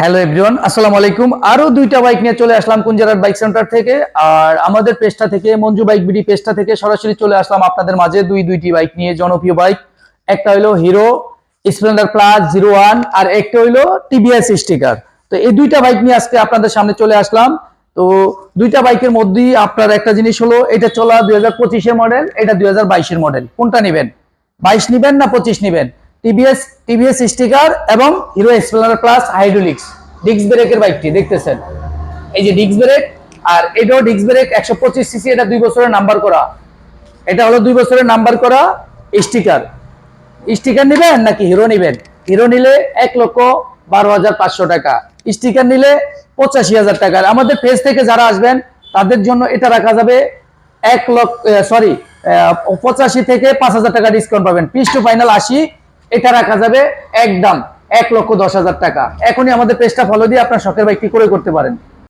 Hello everyone আসসালামু আলাইকুম। আরও দুইটা বাইক নিয়ে চলে আসলাম কুঞ্জারার বাইক সেন্টার থেকে। আর আমাদের পেজটা থেকে, মঞ্জু বাইক বিডি পেজটা থেকে সরাসরি চলে আসলাম আপনাদের মাঝে দুই, দুইটি বাইক নিয়ে। জনপ্রিয় বাইক একটা হইল Hero Splendor plus zero one আর একটা হইল টিভিএস স্টিকার তো এই দুইটা বাইক নিয়ে আজকে আপনাদের সামনে চলে আসলাম। তো দুইটা বাইকের মধ্যেই আপনার একটা জিনিস হলো, এটা চলা দুই হাজার পঁচিশের মডেল এটা দুই হাজার বাইশের মডেল কোনটা নেবেন? বাইশ নিবেন না পঁচিশ নিবেন? টিভিএস টিভিএস স্টিকার এবং Hero splendor plus hydraulics disc ব্রেকের বাইকটি দেখতেছেন? এই যে ডিস্ক ব্রেক আর এটাও ডিস্ক ব্রেক একশো পঁচিশ সিসি এটা দুই বছরের নাম্বার করা। এটা হলো দুই বছরের নাম্বার করা স্টিকার স্টিকার নেবেন নাকি হিরো নেবেন? হিরো নিলে এক লক্ষ বারো হাজার পাঁচশো টাকা। স্টিকার নিলে পঁচাশি হাজার টাকা। আমাদের পেজ থেকে যারা আসবেন, তাদের জন্য এটা রাখা যাবে এক লক্ষ সরি পঁচাশি থেকে পাঁচ হাজার টাকা ডিসকাউন্ট পাবেন। পিস টু ফাইনাল আশি এটা রাখা যাবে একদম এক লক্ষ দশ হাজার টাকা। এখনই আমাদের পেজটা ফলো দিয়ে আপনার শখের বাইকটি করে করতে পারেন।